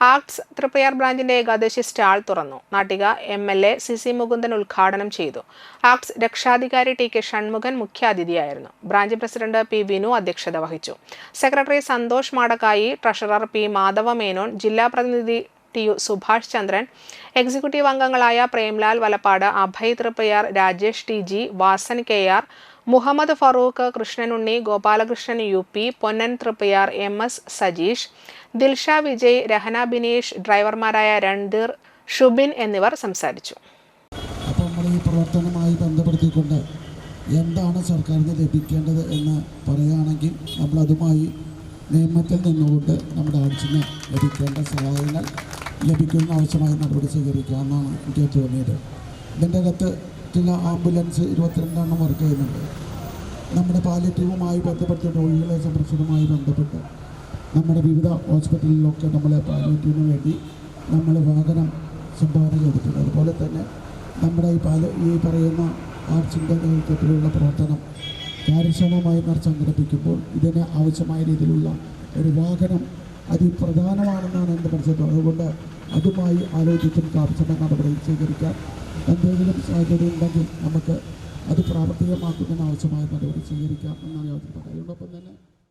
Arts Triprayar ബ്രാഞ്ചിന്റെ Ekadashi stall തുറന്നു. Nattika M L A C C Mukundan ഉദ്ഘാടനം ചെയ്തു. ആർട്സ് രക്ഷാധികാരി ടി കെ ഷൺമുഖൻ മുഖ്യാതിഥിയായിരുന്നു. ബ്രാഞ്ച് പ്രസിഡന്റ് പി വിനു അധ്യക്ഷത വഹിച്ചു. Secretary Santhosh Madakkayi treasurer P Madhava Menon ജില്ലാ പ്രതിനിധി T U Subhash Chandran executive അംഗങ്ങളായ Premlal Valappad Abhay Thriprayar Rajesh T G Vasan K R Muhammad Farooq Krishnanunni Gopalakrishnan U P Ponnan Thriprayar M S Sajeesh Dilsha Vijay Rahana Bineesh ഡ്രൈവർമാരായ Randheer Shubin എന്നിവർ സംസാരിച്ചു. അപ്പോൾ നമ്മൾ ഈ ബന്ധപ്പെടുത്തിക്കൊണ്ട് എന്താണ് സർക്കാരിന് ലഭിക്കേണ്ടത് എന്ന് പറയുകയാണെങ്കിൽ നമ്മളതുമായി നിയമത്തിൽ നിന്നുകൊണ്ട് നമ്മുടെ ആവശ്യത്തിന് ലഭിക്കേണ്ട സഹായങ്ങൾ ലഭിക്കുന്ന ആവശ്യമായ നടപടി സ്വീകരിക്കുക എന്നാണ് എനിക്ക് തോന്നിയത്. ഇതിന്റെ അകത്ത് ചില ആംബുലൻസ് ഇരുപത്തിരണ്ടെണ്ണം വർക്ക് ചെയ്യുന്നുണ്ട്. നമ്മുടെ പാലിറ്റീവുമായി ബന്ധപ്പെട്ട രോഗികളെ സംരക്ഷണവുമായി ബന്ധപ്പെട്ട് നമ്മുടെ വിവിധ ഹോസ്പിറ്റലിലൊക്കെ നമ്മളെ പാലിറ്റീവിന് വേണ്ടി നമ്മൾ വാഹനം സംഭാവന ചെയ്തിട്ടുണ്ട്. അതുപോലെ തന്നെ നമ്മുടെ ഈ പാല ഈ പറയുന്ന ആർട്സിന്റെ നേതൃത്വത്തിലുള്ള പ്രവർത്തനം കാര്യക്ഷമമായി നാം സംഘടിപ്പിക്കുമ്പോൾ ഇതിന് ആവശ്യമായ രീതിയിലുള്ള ഒരു വാഹനം അതിപ്രധാനമാണെന്നാണ് എന്റെ മനസ്സിലാക്കുന്നത് അതുകൊണ്ട് അതുമായി ആലോചിച്ചും ആവശ്യമായ നടപടികൾ സ്വീകരിക്കാൻ എന്തെങ്കിലും സാഹചര്യം ഉണ്ടെങ്കിൽ നമുക്ക് അത് പ്രാവർത്തികമാക്കുന്നതിന് ആവശ്യമായ നടപടി സ്വീകരിക്കാം എന്നാണ് ഞാൻ പറയുന്നത് അതോടൊപ്പം തന്നെ